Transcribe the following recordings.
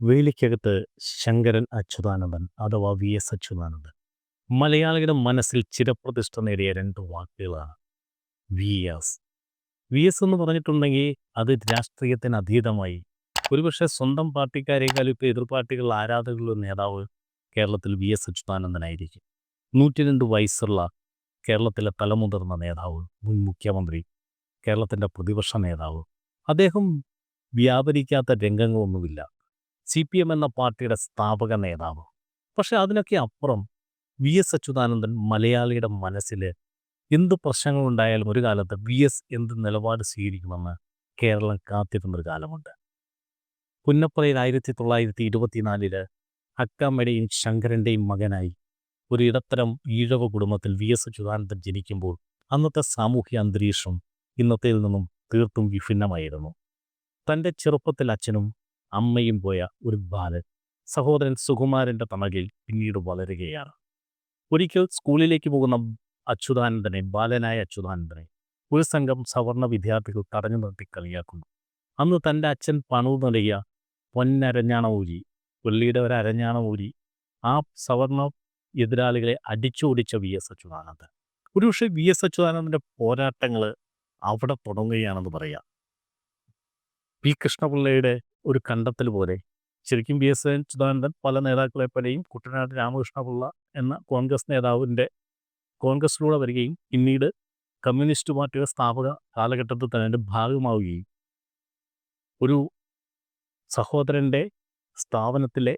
വേലിക്കകത്ത് ശങ്കരൻ അച്യുതാനന്ദൻ അഥവാ V S Achuthanandan. മലയാളിയുടെ മനസ്സിൽ ചിരപ്രതിഷ്ഠ നേടിയ രണ്ട് വാക്കുകളാണ് വി എസ് വി എസ് എന്ന് പറഞ്ഞിട്ടുണ്ടെങ്കിൽ അത് രാഷ്ട്രീയത്തിന് അതീതമായി. ഒരുപക്ഷെ സ്വന്തം പാർട്ടിക്കാരെക്കാളും ഇപ്പോൾ എതിർ ആരാധകരുടെ നേതാവ് കേരളത്തിൽ വി എസ് അച്യുതാനന്ദനായിരിക്കും. നൂറ്റി രണ്ട് വയസ്സുള്ള കേരളത്തിലെ തലമുതിർന്ന നേതാവ് മുൻ മുഖ്യമന്ത്രി കേരളത്തിന്റെ പ്രതിപക്ഷ നേതാവ്. അദ്ദേഹം വ്യാപരിക്കാത്ത രംഗങ്ങളൊന്നുമില്ല. സി പി എം എന്ന പാർട്ടിയുടെ സ്ഥാപക നേതാവ്. പക്ഷെ അതിനൊക്കെ അപ്പുറം വി എസ് അച്യുതാനന്ദൻ മലയാളിയുടെ മനസ്സിൽ എന്ത് പ്രശ്നങ്ങളുണ്ടായാലും ഒരു കാലത്ത് വി എസ് എന്ത് നിലപാട് സ്വീകരിക്കുമെന്ന് കേരളം കാത്തിരുന്നൊരു കാലമുണ്ട്. പുന്നപ്പുറയിൽ ആയിരത്തി തൊള്ളായിരത്തി ഇരുപത്തിനാലിൽ അക്കാമ്മയുടെയും ശങ്കരന്റെയും മകനായി ഒരു ഇടത്തരം ഈഴവ കുടുംബത്തിൽ വി എസ് അച്യുതാനന്ദൻ ജനിക്കുമ്പോൾ അന്നത്തെ സാമൂഹ്യ അന്തരീക്ഷം ഇന്നത്തേൽ നിന്നും തീർത്തും വിഭിന്നമായിരുന്നു. തന്റെ ചെറുപ്പത്തിൽ അച്ഛനും അമ്മയും പോയ ഒരു ബാലൻ സഹോദരൻ സുകുമാരന്റെ തണകിൽ പിന്നീട് വളരുകയാണ്. ഒരിക്കൽ സ്കൂളിലേക്ക് പോകുന്ന അച്യുതാനന്ദനെ ബാലനായ അച്യുതാനന്ദനെ ഒരു സംഘം സവർണ വിദ്യാർത്ഥികൾ തടഞ്ഞു നിർത്തി കളിയാക്കുന്നു. അന്ന് തന്റെ അച്ഛൻ പണു നൽകിയ പൊന്നരഞ്ഞാണ ഊരി വെള്ളിയുടെ ഒരു അരഞ്ഞാണ ഊരി ആ സവർണ എതിരാളികളെ അടിച്ചോടിച്ച വി എസ് അച്യുതാനന്ദൻ. ഒരുപക്ഷെ വി എസ് അച്യുതാനന്ദന്റെ പോരാട്ടങ്ങൾ അവിടെ തുടങ്ങുകയാണെന്ന് പറയാം. പി കൃഷ്ണപിള്ളയുടെ ഒരു കണ്ടെത്തൽ പോലെ. ശരിക്കും ബി. എസ്. അച്യുതാനന്ദൻ പല നേതാക്കളെ പോലെയും കുട്ടനാട് രാമകൃഷ്ണപിള്ള എന്ന കോൺഗ്രസ് നേതാവിന്റെ കോൺഗ്രസിലൂടെ വരികയും പിന്നീട് കമ്മ്യൂണിസ്റ്റ് പാർട്ടിയുടെ സ്ഥാപക കാലഘട്ടത്തിൽ തന്നെ അതിന്റെ ഭാഗമാവുകയും ഒരു സഹോദരന്റെ സ്ഥാപനത്തിലെ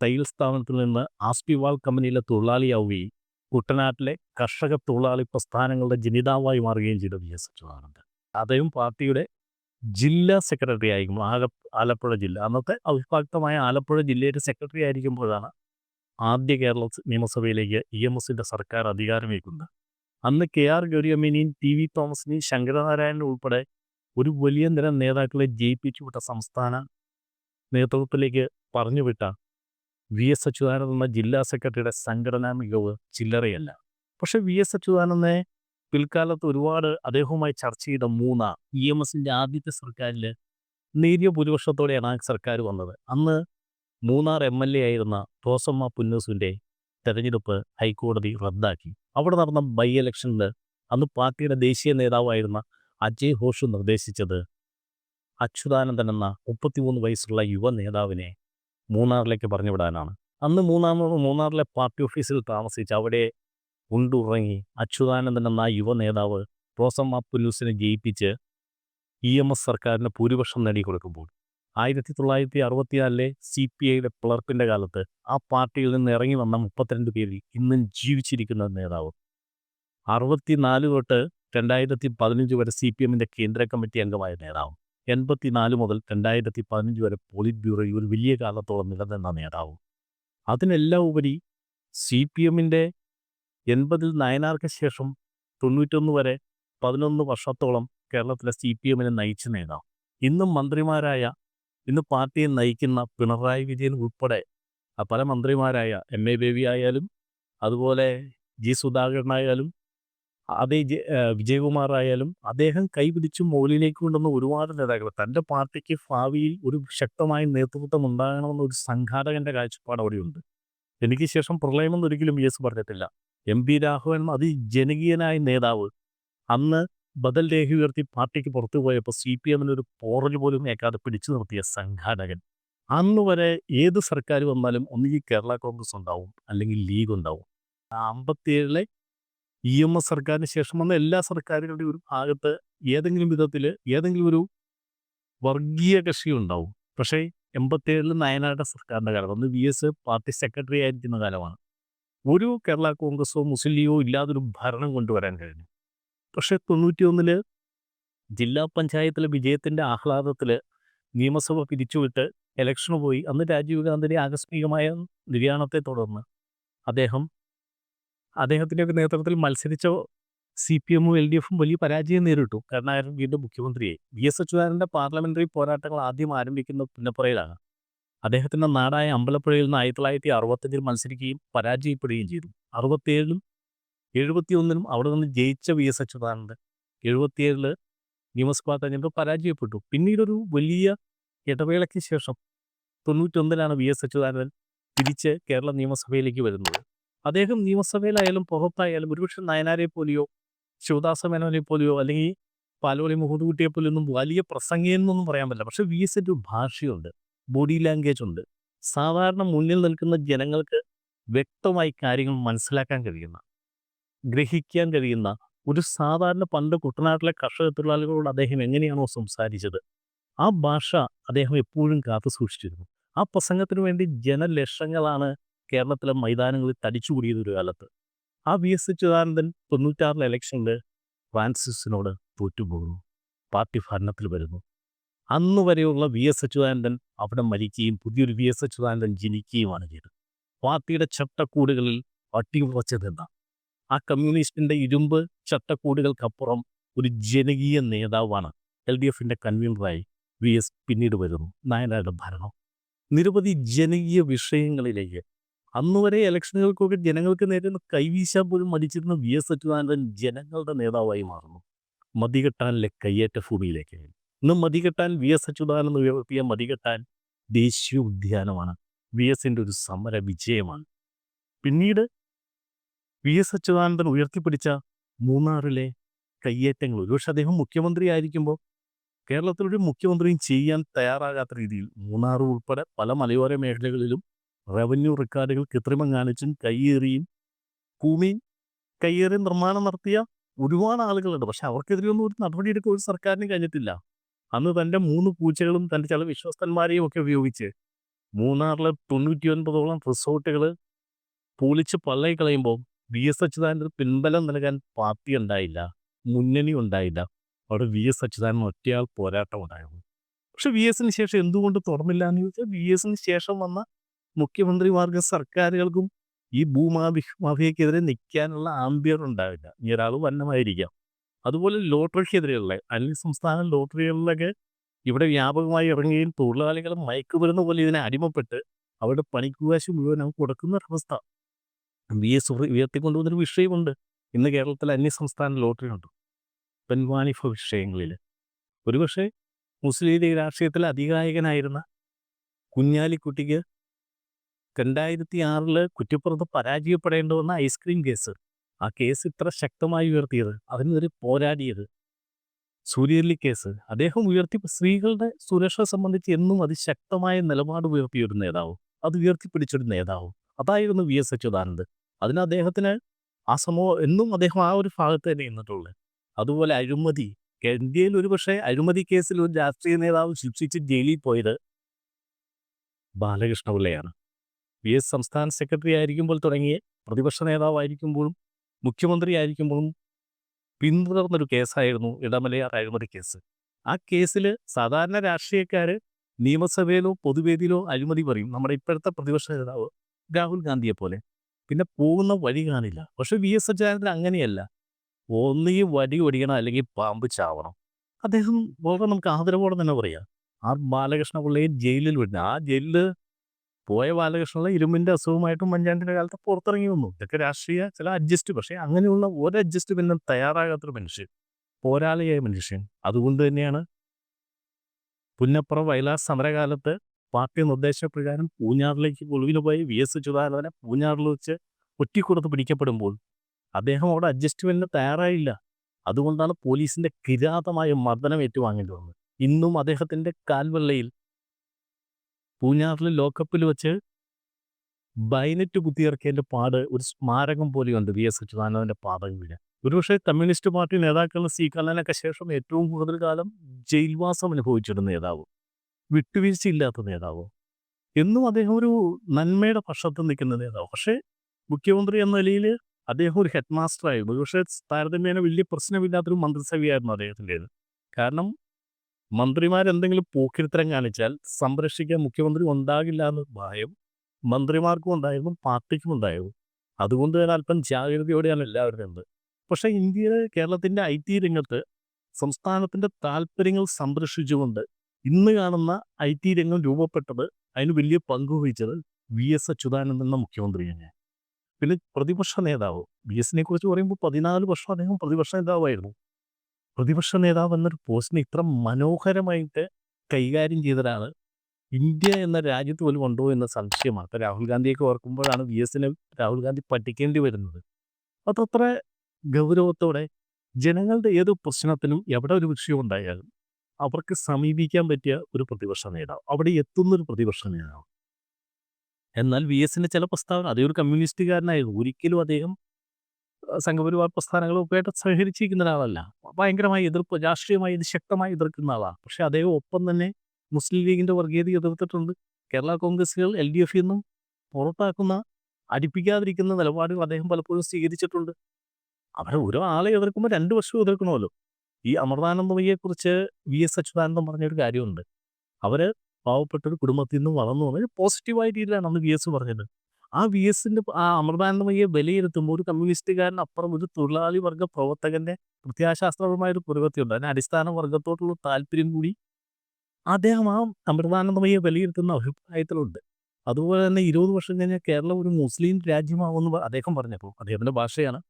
തയ്യൽ സ്ഥാപനത്തിൽ നിന്ന് ആസ്പിവാൾ കമ്പനിയിലെ തൊഴിലാളിയാവുകയും കുട്ടനാട്ടിലെ കർഷക തൊഴിലാളി പ്രസ്ഥാനങ്ങളുടെ ജനിതാവായി മാറുകയും ചെയ്ത വി എസ്. അച്യുതാനന്ദൻ. അദ്ദേഹം പാർട്ടിയുടെ ജില്ലാ സെക്രട്ടറി ആയിരിക്കും. ആല ആലപ്പുഴ ജില്ല. അന്നത്തെ അവിഭാക്തമായ ആലപ്പുഴ ജില്ലയുടെ സെക്രട്ടറി ആയിരിക്കുമ്പോഴാണ് ആദ്യ കേരള നിയമസഭയിലേക്ക് ഇ എം എസിന്റെ സർക്കാർ അധികാരമേക്കുന്നത് അന്ന് കെ ആർ ഗൗരിയമ്മേനെയും ടി വി തോമസിനെയും ശങ്കരനാരായണൻ ഉൾപ്പെടെ ഒരു വലിയ നിരം നേതാക്കളെ ജയിപ്പിച്ചു വിട്ട സംസ്ഥാന നേതൃത്വത്തിലേക്ക് പറഞ്ഞുവിട്ട വി എസ് അച്യുതാനന്ദ ജില്ലാ സെക്രട്ടറിയുടെ സംഘടനാ മികവ് ചില്ലറയല്ല. പക്ഷേ വി എസ് അച്യുതാനന്ദനെ പിൽക്കാലത്ത് ഒരുപാട് അദ്ദേഹവുമായി ചർച്ച ചെയ്ത മൂന്ന ഇ എം എസിന്റെ ആദ്യത്തെ സർക്കാരിൽ നേരിയ ഭൂരിപക്ഷത്തോടെയാണ് ആ സർക്കാർ വന്നത്. അന്ന് മൂന്നാർ എം എൽ എ ആയിരുന്ന തോസമ്മ പുന്നൂസിന്റെ തെരഞ്ഞെടുപ്പ് ഹൈക്കോടതി റദ്ദാക്കി. അവിടെ നടന്ന ബൈ ഇലക്ഷനിൽ അന്ന് പാർട്ടിയുടെ ദേശീയ നേതാവായിരുന്ന അജയ് ഘോഷ് നിർദ്ദേശിച്ചത് അച്യുതാനന്ദൻ എന്ന മുപ്പത്തിമൂന്ന് വയസ്സുള്ള യുവ നേതാവിനെ മൂന്നാറിലേക്ക് പറഞ്ഞുവിടാനാണ്. അന്ന് മൂന്നാർ മൂന്നാറിലെ പാർട്ടി ഓഫീസിൽ താമസിച്ച് അവിടെ ഉണ്ടുറങ്ങി അച്യുതാനന്ദൻ എന്ന യുവ നേതാവ് റോസമ്മ പുല്ലൂസിനെ ജയിപ്പിച്ച് ഇ എം എസ് സർക്കാരിന് ഭൂരിപക്ഷം നേടിക്കൊടുക്കുമ്പോൾ ആയിരത്തി തൊള്ളായിരത്തി അറുപത്തിനാലിലെ സി പി ഐയുടെ പിളർപ്പിന്റെ കാലത്ത് ആ പാർട്ടിയിൽ നിന്ന് ഇറങ്ങി വന്ന മുപ്പത്തിരണ്ട് പേരിൽ ഇന്നും ജീവിച്ചിരിക്കുന്ന നേതാവ്. അറുപത്തിനാല് തൊട്ട് രണ്ടായിരത്തി പതിനഞ്ച് വരെ സി പി എമ്മിന്റെ കേന്ദ്ര കമ്മിറ്റി അംഗമായ നേതാവ്. എൺപത്തിനാല് മുതൽ രണ്ടായിരത്തി പതിനഞ്ച് വരെ പോളിറ്റ് ബ്യൂറോയിൽ ഒരു വലിയ കാലത്തോളം നിലനിന്ന നേതാവ്. അതിനെല്ലാം ഉപരി സി പി എമ്മിന്റെ എൺപതിൽ നയനാർക്ക് ശേഷം തൊണ്ണൂറ്റൊന്ന് വരെ പതിനൊന്ന് വർഷത്തോളം കേരളത്തിലെ സി പി എമ്മിനെ നയിച്ച നേതാവ്. ഇന്നും മന്ത്രിമാരായ ഇന്ന് പാർട്ടിയെ നയിക്കുന്ന പിണറായി വിജയൻ ഉൾപ്പെടെ പല മന്ത്രിമാരായ എം എ ബേബി ആയാലും അതുപോലെ ജി സുധാകരൻ ആയാലും അതേ വിജയകുമാർ ആയാലും അദ്ദേഹം കൈപിടിച്ച് മുകളിലേക്ക് കൊണ്ടുവന്ന ഒരുപാട് നേതാക്കൾ. തന്റെ പാർട്ടിക്ക് ഭാവിയിൽ ഒരു ശക്തമായ നേതൃത്വം ഉണ്ടാകണമെന്ന ഒരു സംഘാടകന്റെ കാഴ്ചപ്പാട് അവിടെയുണ്ട്. എനിക്ക് ശേഷം പ്രളയമെന്ന് ഒരിക്കലും വി എസ് പറഞ്ഞിട്ടില്ല. എം പി രാഘവൻ അതിജനകീയനായ നേതാവ്. അന്ന് ബദൽ രേഖ ഉയർത്തി പാർട്ടിക്ക് പുറത്തു പോയപ്പോൾ സി പി എമ്മിന് ഒരു പോറൽ പോലും ഏക്കാതെ പിടിച്ചു നിർത്തിയ സംഘാടകൻ. അന്ന് വരെ ഏത് സർക്കാർ വന്നാലും ഒന്നുകിൽ കേരള കോൺഗ്രസ് ഉണ്ടാവും അല്ലെങ്കിൽ ലീഗ് ഉണ്ടാവും. അമ്പത്തിയേഴിലെ ഇ എം എസ് സർക്കാരിന് ശേഷം വന്ന എല്ലാ സർക്കാരുകളുടെയും ഒരു ഭാഗത്ത് ഏതെങ്കിലും വിധത്തിൽ ഏതെങ്കിലും ഒരു വർഗീയ കക്ഷി ഉണ്ടാവും. പക്ഷേ എൺപത്തിയേഴിൽ നയനാട്ട സർക്കാരിന്റെ കാലം അന്ന് വി എസ് പാർട്ടി സെക്രട്ടറി ആയിരിക്കുന്ന കാലമാണ്. ഒരു കേരള കോൺഗ്രസോ മുസ്ലിം ലീഗോ ഇല്ലാതൊരു ഭരണം കൊണ്ടുവരാൻ കഴിഞ്ഞു. പക്ഷേ തൊണ്ണൂറ്റിയൊന്നിൽ ജില്ലാ പഞ്ചായത്തിലെ വിജയത്തിന്റെ ആഹ്ലാദത്തിൽ നിയമസഭ പിരിച്ചുവിട്ട് ഇലക്ഷന് പോയി. അന്ന് രാജീവ് ഗാന്ധിയുടെ ആകസ്മികമായ നിര്യാണത്തെ തുടർന്ന് അദ്ദേഹം അദ്ദേഹത്തിന്റെയൊക്കെ നേതൃത്വത്തിൽ മത്സരിച്ച സി പി എമ്മും എൽ ഡി എഫും വലിയ പരാജയം നേരിട്ടു. കാരണം വീണ്ടും മുഖ്യമന്ത്രിയായി. വി എസ് അച്യുതാനന്ദന്റെ പാർലമെന്ററി പോരാട്ടങ്ങൾ ആദ്യം ആരംഭിക്കുന്ന പുന്നപ്പുറയിലാണ് അദ്ദേഹത്തിന്റെ നാടായ അമ്പലപ്പുഴയിൽ നിന്ന് ആയിരത്തി തൊള്ളായിരത്തി അറുപത്തഞ്ചിൽ മത്സരിക്കുകയും പരാജയപ്പെടുകയും ചെയ്തു. അറുപത്തിയേഴിലും എഴുപത്തിയൊന്നിനും അവിടെ നിന്ന് ജയിച്ച വി എസ് അച്യുതാനന്ദൻ എഴുപത്തിയേഴിൽ നിയമസഭാ തെരഞ്ഞെടുപ്പ് പരാജയപ്പെട്ടു. പിന്നീടൊരു വലിയ ഇടവേളയ്ക്ക് ശേഷം തൊണ്ണൂറ്റൊന്നിലാണ് വി എസ് അച്യുതാനന്ദൻ തിരിച്ച് കേരള നിയമസഭയിലേക്ക് വരുന്നത്. അദ്ദേഹം നിയമസഭയിലായാലും പുറത്തായാലും ഒരുപക്ഷെ നയനാരെ പോലെയോ ശിവദാസ മേനോനെ പോലെയോ അല്ലെങ്കിൽ പാലോളി മുഹമ്മദ് കുട്ടിയെ പോലെയൊന്നും വലിയ പ്രസംഗിയെന്നൊന്നും പറയാൻ പറ്റില്ല. പക്ഷെ വി എസ് ഒരു ഭാഷയുണ്ട്. ബോഡി ലാംഗ്വേജ് ഉണ്ട്. സാധാരണ മുന്നിൽ നിൽക്കുന്ന ജനങ്ങൾക്ക് വ്യക്തമായി കാര്യങ്ങൾ മനസ്സിലാക്കാൻ കഴിയുന്ന ഗ്രഹിക്കാൻ കഴിയുന്ന ഒരു സാധാരണ പണ്ട് കുട്ടനാട്ടിലെ കർഷക തൊഴിലാളികളോട് അദ്ദേഹം എങ്ങനെയാണോ സംസാരിച്ചത് ആ ഭാഷ അദ്ദേഹം എപ്പോഴും കാത്തു സൂക്ഷിച്ചിരുന്നു. ആ പ്രസംഗത്തിന് വേണ്ടി ജനലക്ഷങ്ങളാണ് കേരളത്തിലെ മൈതാനങ്ങളിൽ തടിച്ചുകൂടിയത് ഒരു കാലത്ത്. ആ വി എസ് അച്യുതാനന്ദൻ തൊണ്ണൂറ്റാറിലെ ഇലക്ഷനിൽ ഫ്രാൻസിസിനോട് തോറ്റുപോകുന്നു പാർട്ടി ഭരണത്തിൽ വരുന്നു. അന്ന് വരെയുള്ള വി എസ് അച്യുതാനന്ദൻ അവിടെ മരിക്കുകയും പുതിയൊരു വി എസ് അച്യുതാനന്ദൻ ജനിക്കുകയുമാണ് ചെയ്തത്. പാർട്ടിയുടെ ചട്ടക്കൂടുകളിൽ പട്ടി ഉറച്ചതെന്താ ആ കമ്മ്യൂണിസ്റ്റിന്റെ ഇരുമ്പ് ചട്ടക്കൂടുകൾക്കപ്പുറം ഒരു ജനകീയ നേതാവാണ് എൽ ഡി എഫിന്റെ കൺവീനറായി വി എസ് പിന്നീട് വരുന്നു നായനാരുടെ ഭരണം. നിരവധി ജനകീയ വിഷയങ്ങളിലേക്ക് അന്നുവരെ ഇലക്ഷനുകൾക്കൊക്കെ ജനങ്ങൾക്ക് നേരെ കൈവീശാൻ പോലും മടിച്ചിരുന്ന വി എസ് അച്യുതാനന്ദൻ ജനങ്ങളുടെ നേതാവായി മാറുന്നു. മതികെട്ടാനിലെ കയ്യേറ്റ ഭൂമിയിലേക്ക്. ഇന്ന് മതികെട്ടാൻ വി എസ് അച്യുതാനന്ദ് ഉയർത്തിയ മതികെട്ടാൻ ദേശീയ ഉദ്യാനമാണ്. വി എസിന്റെ ഒരു സമര വിജയമാണ്. പിന്നീട് വി എസ് അച്യുതാനന്ദൻ ഉയർത്തിപ്പിടിച്ച മൂന്നാറിലെ കയ്യേറ്റങ്ങൾ. ഒരുപക്ഷെ അദ്ദേഹം മുഖ്യമന്ത്രി ആയിരിക്കുമ്പോൾ കേരളത്തിലൊരു മുഖ്യമന്ത്രിയും ചെയ്യാൻ തയ്യാറാകാത്ത രീതിയിൽ മൂന്നാർ ഉൾപ്പെടെ പല മലയോര മേഖലകളിലും റവന്യൂ റെക്കോർഡുകൾ കൃത്രിമം കാണിച്ചും കയ്യേറിയും ഭൂമി കയ്യേറി നിർമ്മാണം നടത്തിയ ഒരുപാട് ആളുകളുണ്ട്. പക്ഷെ അവർക്കെതിരെ ഒന്നും ഒരു നടപടിയെടുക്കാൻ ഒരു സർക്കാരിന് കഴിഞ്ഞിട്ടില്ല. അന്ന് തന്റെ മൂന്ന് പൂച്ചകളും തന്റെ ചില വിശ്വസ്തന്മാരെയും ഒക്കെ ഉപയോഗിച്ച് മൂന്നാറിലെ തൊണ്ണൂറ്റി ഒൻപതോളം റിസോർട്ടുകൾ പൊളിച്ച് പള്ളയി കളയുമ്പോൾ വി എസ് അച്യുതാനന്ദന് പിൻബലം നൽകാൻ പാർട്ടി ഉണ്ടായില്ല മുന്നണി ഉണ്ടായില്ല. അവിടെ വി എസ് അച്യുതാനന്ദൻ ഒറ്റയാൾ പോരാട്ടം ഉണ്ടായിരുന്നു. പക്ഷെ വി എസിന് ശേഷം എന്തുകൊണ്ട് തുറന്നില്ല എന്ന് ചോദിച്ചാൽ വി എസിന് ശേഷം വന്ന മുഖ്യമന്ത്രിമാർക്കും സർക്കാരുകൾക്കും ഈ ഭൂമാഫി മാഫിയക്കെതിരെ നിൽക്കാനുള്ള ആംബിയർ ഉണ്ടാവില്ല. ഇനി ഒരാൾ വന്നമായിരിക്കാം. അതുപോലെ ലോട്ടറിക്കെതിരെയുള്ള അന്യ സംസ്ഥാന ലോട്ടറികളിലൊക്കെ ഇവിടെ വ്യാപകമായി ഇറങ്ങുകയും തൊഴിലാളികൾ മയക്കുമരുന്ന് പോലെ ഇതിനെ അടിമപ്പെട്ട് അവരുടെ പണിക്കുകാശ് മുഴുവൻ അവർ കൊടുക്കുന്ന ഒരവസ്ഥ വി എസ് ഉയർത്തിക്കൊണ്ടുവന്നൊരു വിഷയമുണ്ട്. ഇന്ന് കേരളത്തിൽ അന്യ സംസ്ഥാന ലോട്ടറി ഉണ്ട് പെൻവാണിഫ വിഷയങ്ങളിൽ ഒരുപക്ഷെ മുസ്ലിം ലീഗ് രാഷ്ട്രീയത്തിൽ അധികായകനായിരുന്ന കുഞ്ഞാലിക്കുട്ടിക്ക് രണ്ടായിരത്തി ആറിൽ കുറ്റിപ്പുറത്ത് പരാജയപ്പെടേണ്ടി വന്ന ഐസ്ക്രീം കേസ്. ആ കേസ് ഇത്ര ശക്തമായി ഉയർത്തിയത് അതിനെതിരെ പോരാടിയത് സൂര്യലി കേസ്. അദ്ദേഹം ഉയർത്തി സ്ത്രീകളുടെ സുരക്ഷ സംബന്ധിച്ച് എന്നും അതിശക്തമായ നിലപാട് ഉയർത്തിയ ഒരു നേതാവ്. അത് ഉയർത്തിപ്പിടിച്ചൊരു നേതാവ്. അതായിരുന്നു വി. എസ്. അച്യുതാനന്ദ് അതിന് അദ്ദേഹത്തിന് ആ സമൂഹം എന്നും അദ്ദേഹം ആ ഒരു ഭാഗത്ത് തന്നെ നിന്നിട്ടുള്ളത്. അതുപോലെ അഴിമതി. ഇന്ത്യയിൽ ഒരുപക്ഷെ അഴിമതി കേസിൽ ഒരു രാഷ്ട്രീയ നേതാവ് ശിക്ഷിച്ച് ജയിലിൽ പോയത് ബാലകൃഷ്ണപിള്ളയാണ്. വി. എസ്. സംസ്ഥാന സെക്രട്ടറി ആയിരിക്കുമ്പോൾ തുടങ്ങിയ പ്രതിപക്ഷ നേതാവായിരിക്കുമ്പോഴും മുഖ്യമന്ത്രി ആയിരിക്കുമ്പോഴും പിന്തുടർന്നൊരു കേസായിരുന്നു അഴിമതി കേസ്. ആ കേസിൽ സാധാരണ രാഷ്ട്രീയക്കാർ നിയമസഭയിലോ പൊതുവേദിയിലോ അഴിമതി പറയും. നമ്മുടെ ഇപ്പോഴത്തെ പ്രതിപക്ഷ നേതാവ് രാഹുൽ ഗാന്ധിയെ പോലെ. പിന്നെ പോകുന്ന വഴി കാണില്ല. പക്ഷെ വി എസ് അച്യുതാനന്ദൻ അങ്ങനെയല്ല. ഒന്നീ വടി ഒടിയണം അല്ലെങ്കിൽ പാമ്പ് ചാവണം. അദ്ദേഹം വളരെ നമുക്ക് ആദരവോടെ തന്നെ പറയാം. ആ ബാലകൃഷ്ണ പിള്ളയെ ജയിലിൽ വിടുന്നത് ആ ജയിലിൽ പോയ ബാലകൃഷ്ണനെ ഇരുമ്പിന്റെ അസുഖമായിട്ടും മഞ്ചാണ്ടിന്റെ കാലത്ത് പുറത്തിറങ്ങി വന്നു. ഇതൊക്കെ രാഷ്ട്രീയ ചില അഡ്ജസ്റ്റ് പക്ഷേ അങ്ങനെയുള്ള ഒരു അഡ്ജസ്റ്റ്മെന്റും തയ്യാറാകാത്തൊരു മനുഷ്യൻ പോരാളിയായ മനുഷ്യൻ. അതുകൊണ്ട് തന്നെയാണ് പുന്നപ്പുറം വയലാർ സമരകാലത്ത് പാർട്ടി നിർദ്ദേശപ്രകാരം പൂഞ്ഞാറിലേക്ക് ഒളിവിന് പോയി വി. എസ്. ചുതാലോനെ പൂഞ്ഞാറിൽ വെച്ച് ഒറ്റിക്കുറത്ത് പിടിക്കപ്പെടുമ്പോൾ അദ്ദേഹം അവിടെ അഡ്ജസ്റ്റ്മെന്റിന് തയ്യാറായില്ല. അതുകൊണ്ടാണ് പോലീസിന്റെ കിരാതമായ മർദ്ദനം ഏറ്റുവാങ്ങേണ്ടി വന്നത്. ഇന്നും അദ്ദേഹത്തിന്റെ കാൽവെള്ളയിൽ പൂഞ്ഞാറിൽ ലോക്കപ്പിൽ വെച്ച് ബൈനറ്റ് കുത്തിയിറക്കിയതിന്റെ പാട് ഒരു സ്മാരകം പോലെയുണ്ട് വി എസ് അച്യുതാനന്ദന്റെ പാദം വീഴാൻ. ഒരുപക്ഷെ കമ്മ്യൂണിസ്റ്റ് പാർട്ടി നേതാക്കളുടെ സി കണ്ണനൊക്കെ ശേഷം ഏറ്റവും കൂടുതൽ കാലം ജയിൽവാസം അനുഭവിച്ചിരുന്ന നേതാവ് വിട്ടുവീഴ്ചയില്ലാത്ത നേതാവ് എന്നും അദ്ദേഹം ഒരു നന്മയുടെ പക്ഷത്ത് നിൽക്കുന്ന നേതാവ്. പക്ഷേ മുഖ്യമന്ത്രി എന്ന നിലയിൽ അദ്ദേഹം ഒരു ഹെഡ് മാസ്റ്റർ ആയിരുന്നു പക്ഷേ താരതമ്യേന വലിയ പ്രശ്നമില്ലാത്തൊരു മന്ത്രിസഭയായിരുന്നു അദ്ദേഹത്തിന്റേത് കാരണം മന്ത്രിമാരെന്തെങ്കിലും പോക്കിരുത്തരം കാണിച്ചാൽ സംരക്ഷിക്കാൻ മുഖ്യമന്ത്രി ഉണ്ടാകില്ല എന്ന് ഭയം മന്ത്രിമാർക്കും ഉണ്ടായിരുന്നു പാർട്ടിക്കും ഉണ്ടായിരുന്നു. അതുകൊണ്ട് തന്നെ അല്പം ജാഗ്രതയോടെയാണ് എല്ലാവരും ഉണ്ട് പക്ഷേ ഇന്ത്യയിലെ കേരളത്തിന്റെ ഐ ടി രംഗത്ത് സംസ്ഥാനത്തിന്റെ താല്പര്യങ്ങൾ സംരക്ഷിച്ചുകൊണ്ട് ഇന്ന് കാണുന്ന ഐ ടി രംഗം രൂപപ്പെട്ടത് അതിന് വലിയ പങ്ക് വഹിച്ചത് വി എസ് അച്യുതാനന്ദൻ എന്ന മുഖ്യമന്ത്രി തന്നെ പിന്നെ പ്രതിപക്ഷ നേതാവ് വി എസിനെ കുറിച്ച് പറയുമ്പോൾ പതിനാല് വർഷം അദ്ദേഹം പ്രതിപക്ഷ നേതാവായിരുന്നു. പ്രതിപക്ഷ നേതാവ് എന്നൊരു പോസ്റ്റിനെ ഇത്ര മനോഹരമായിട്ട് കൈകാര്യം ചെയ്തതാണ്. ഇന്ത്യ എന്ന രാജ്യത്ത് പോലും ഉണ്ടോ എന്ന സംശയമാണ്. അപ്പോൾ രാഹുൽ ഗാന്ധിയൊക്കെ ഓർക്കുമ്പോഴാണ് വി എസിനെ രാഹുൽ ഗാന്ധി പഠിക്കേണ്ടി വരുന്നത്. അതത്ര ഗൗരവത്തോടെ ജനങ്ങളുടെ ഏത് പ്രശ്നത്തിനും എവിടെ ഒരു വിഷയം ഉണ്ടായാലും അവർക്ക് സമീപിക്കാൻ പറ്റിയ ഒരു പ്രതിപക്ഷ നേതാവ് അവിടെ എത്തുന്ന ഒരു പ്രതിപക്ഷ നേതാവ്. എന്നാൽ വി എസിന്റെ ചില പ്രസ്താവന അതേ ഒരു കമ്മ്യൂണിസ്റ്റുകാരനായിരുന്നു. ഒരിക്കലും അദ്ദേഹം സംഘപരിവാർ പ്രസ്ഥാനങ്ങളൊക്കെ ആയിട്ട് സഹകരിച്ചിരിക്കുന്ന ഒരാളല്ല. ഭയങ്കരമായി എതിർപ്പ് രാഷ്ട്രീയമായി ഇത് ശക്തമായി എതിർക്കുന്ന ആളാണ്. പക്ഷെ അദ്ദേഹം ഒപ്പം തന്നെ മുസ്ലിം ലീഗിന്റെ വർഗീയത എതിർത്തിട്ടുണ്ട്. കേരള കോൺഗ്രസുകൾ എൽ ഡി എഫിൽ നിന്നും പുറത്താക്കുന്ന അടിപ്പിക്കാതിരിക്കുന്ന നിലപാടുകൾ അദ്ദേഹം പലപ്പോഴും സ്വീകരിച്ചിട്ടുണ്ട്. അവരെ ഓരോ ആളെ എതിർക്കുമ്പോൾ രണ്ട് വർഷവും എതിർക്കണമല്ലോ. ഈ അമൃതാനന്ദമയ്യെക്കുറിച്ച് വി എസ് അച്യുതാനന്ദം പറഞ്ഞൊരു കാര്യമുണ്ട്. അവർ പാവപ്പെട്ട ഒരു കുടുംബത്തിൽ നിന്ന് വളർന്നു വന്നത് പോസിറ്റീവായ രീതിയിലാണ് അന്ന് വി എസ് പറഞ്ഞത്. ആ വി എസിന്റെ ആ അമൃതാനന്ദമയ്യെ വിലയിരുത്തുമ്പോൾ ഒരു കമ്മ്യൂണിസ്റ്റുകാരൻ അപ്പുറം ഒരു തൊഴിലാളി വർഗ പ്രവർത്തകന്റെ പ്രത്യാശാസ്ത്രപരമായ ഒരു പുരോഗതിയുണ്ട്. അതിന് അടിസ്ഥാന വർഗത്തോടുള്ള താല്പര്യം കൂടി അദ്ദേഹം ആ അമൃതാനന്ദമയ്യെ വിലയിരുത്തുന്ന അഭിപ്രായത്തിലുണ്ട്. അതുപോലെ തന്നെ ഇരുപത് വർഷം കഴിഞ്ഞാൽ കേരളം ഒരു മുസ്ലിം രാജ്യമാവുമെന്ന് അദ്ദേഹം പറഞ്ഞപ്പോൾ അദ്ദേഹത്തിന്റെ ഭാഷയാണ്.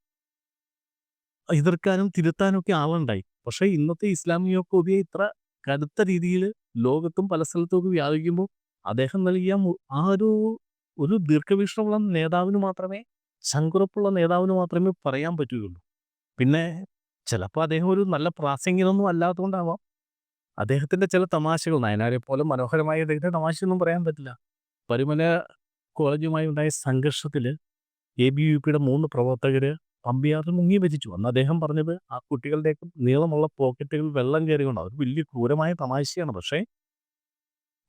എതിർക്കാനും തിരുത്താനും ഒക്കെ ആളുണ്ടായി. പക്ഷേ ഇന്നത്തെ ഇസ്ലാമിയോഫോബിയ ഇത്ര കടുത്ത രീതിയിൽ ലോകത്തും പല സ്ഥലത്തും വ്യാപിക്കുമ്പോൾ അദ്ദേഹം നൽകിയ ആ ഒരു ഒരു ദീർഘവീക്ഷണമുള്ള നേതാവിന് മാത്രമേ ശങ്കുറപ്പുള്ള നേതാവിന് മാത്രമേ പറയാൻ പറ്റുകയുള്ളൂ. പിന്നെ ചിലപ്പോൾ അദ്ദേഹം ഒരു നല്ല പ്രാസംഗികനൊന്നും അല്ലാത്തതുകൊണ്ടാവാം. അദ്ദേഹത്തിന്റെ ചില തമാശകൾ നയനാരെ പോലെ മനോഹരമായ അദ്ദേഹത്തിന്റെ തമാശയൊന്നും പറയാൻ പറ്റില്ല. പരുമല കോളേജുമായി ഉണ്ടായ സംഘർഷത്തിൽ എ ബി യു പിയുടെ മൂന്ന് പ്രവർത്തകർ പമ്പിയാറിൽ മുങ്ങി മരിച്ചു. അന്ന് അദ്ദേഹം പറഞ്ഞത് ആ കുട്ടികളുടെയൊക്കെ നീളമുള്ള പോക്കറ്റുകൾ വെള്ളം കയറിയുണ്ട് അത് വലിയ ക്രൂരമായ തമാശയാണ് പക്ഷേ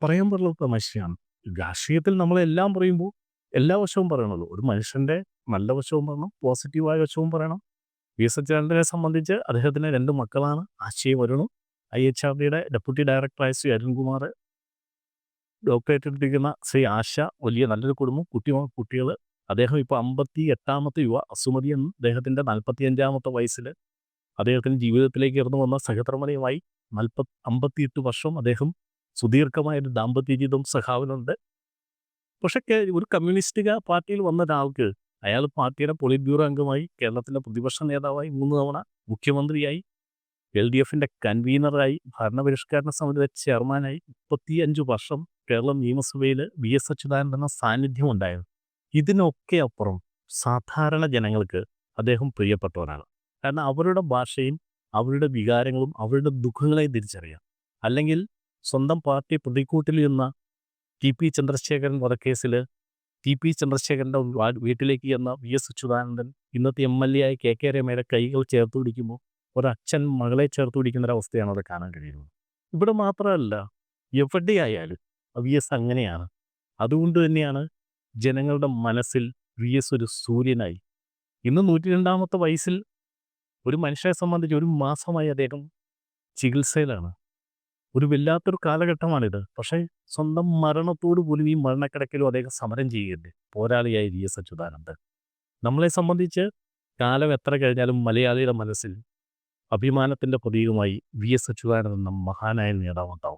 പറയാൻ പറ്റുള്ള തമാശയാണ്. രാഷ്ട്രീയത്തിൽ നമ്മളെല്ലാം പറയുമ്പോൾ എല്ലാ വശവും പറയണമല്ലോ. ഒരു മനുഷ്യന്റെ നല്ല വശവും പറയണം പോസിറ്റീവായ വശവും പറയണം. വി എസ് അച്യുതാനന്ദനെ സംബന്ധിച്ച് അദ്ദേഹത്തിന് രണ്ട് മക്കളാണ്. ആശയം വരുണും ഐ എച്ച് ആർ ഡിയുടെ ഡെപ്യൂട്ടി ഡയറക്ടറായ ശ്രീ അരുൺകുമാർ. ഡോക്ടറേറ്റ് എടുത്തിരിക്കുന്ന ശ്രീ ആശ വലിയ നല്ലൊരു കുടുംബം. കുട്ടി കുട്ടികൾ അദ്ദേഹം ഇപ്പോൾ അമ്പത്തി എട്ടാമത്തെ യുവ അസുമതി എന്ന് അദ്ദേഹത്തിന്റെ നാൽപ്പത്തി അഞ്ചാമത്തെ വയസ്സിൽ അദ്ദേഹത്തിന്റെ ജീവിതത്തിലേക്ക് ഇറന്നു വന്ന സഹധർമ്മനയുമായി നാൽപ്പത്തി അമ്പത്തിയെട്ട് വർഷം അദ്ദേഹം സുദീർഘമായ ഒരു ദാമ്പത്യ ജീവിതം സഹാവനുണ്ട് പക്ഷെ ഒരു കമ്മ്യൂണിസ്റ്റ് പാർട്ടിയിൽ വന്ന ഒരാൾക്ക് അയാൾ പാർട്ടിയുടെ പോളിറ്റ് ബ്യൂറോ അംഗമായി കേരളത്തിലെ പ്രതിപക്ഷ നേതാവായി മൂന്ന് തവണ മുഖ്യമന്ത്രിയായി എൽ ഡി എഫിന്റെ കൺവീനറായി ഭരണപരിഷ്കരണ സമിതിയുടെ ചെയർമാനായി മുപ്പത്തിയഞ്ച് വർഷം കേരളം നിയമസഭയിൽ വി എസ് അച്യുതാനന്ദന സാന്നിധ്യം ഉണ്ടായിരുന്നു. ഇതിനൊക്കെ അപ്പുറം സാധാരണ ജനങ്ങൾക്ക് അദ്ദേഹം പ്രിയപ്പെട്ടവനാണ്. കാരണം അവരുടെ ഭാഷയും അവരുടെ വികാരങ്ങളും അവരുടെ ദുഃഖങ്ങളെയും തിരിച്ചറിയാം. അല്ലെങ്കിൽ സ്വന്തം പാർട്ടി പ്രതിക്കൂട്ടിൽ നിന്ന ടി പി ചന്ദ്രശേഖരൻ വധക്കേസിൽ ടി പി ചന്ദ്രശേഖരന്റെ വീട്ടിലേക്ക് ചെന്ന വി എസ് അച്യുതാനന്ദൻ ഇന്നത്തെ എം എൽ എ ആയ കെ കെ രമയുടെ കൈകൾ ചേർത്ത് പിടിക്കുമ്പോൾ ഒരച്ഛൻ മകളെ ചേർത്ത് പിടിക്കുന്ന ഒരവസ്ഥയാണ് അവിടെ കാണാൻ കഴിയുന്നത്. ഇവിടെ മാത്രമല്ല എവിടെയായാലും വി എസ് അങ്ങനെയാണ്. അതുകൊണ്ട് തന്നെയാണ് ജനങ്ങളുടെ മനസ്സിൽ വി എസ് ഒരു സൂര്യനായി. ഇന്ന് നൂറ്റി രണ്ടാമത്തെ വയസ്സിൽ ഒരു മനുഷ്യനെ സംബന്ധിച്ച് ഒരു മാസമായി അദ്ദേഹം ചികിത്സയിലാണ്. ഒരു വല്ലാത്തൊരു കാലഘട്ടമാണിത്. പക്ഷേ സ്വന്തം മരണത്തോടു പോലും ഈ മരണക്കിടക്കിലും അദ്ദേഹം സമരം ചെയ്യുകയുണ്ട് പോരാളിയായി വി. എസ്. അച്യുതാനന്ദൻ. നമ്മളെ സംബന്ധിച്ച് കാലം എത്ര കഴിഞ്ഞാലും മലയാളിയുടെ മനസ്സിൽ അഭിമാനത്തിന്റെ പ്രതീകമായി വി. എസ്. അച്യുതാനന്ദൻ മഹാനായ നേതാവുണ്ടാവും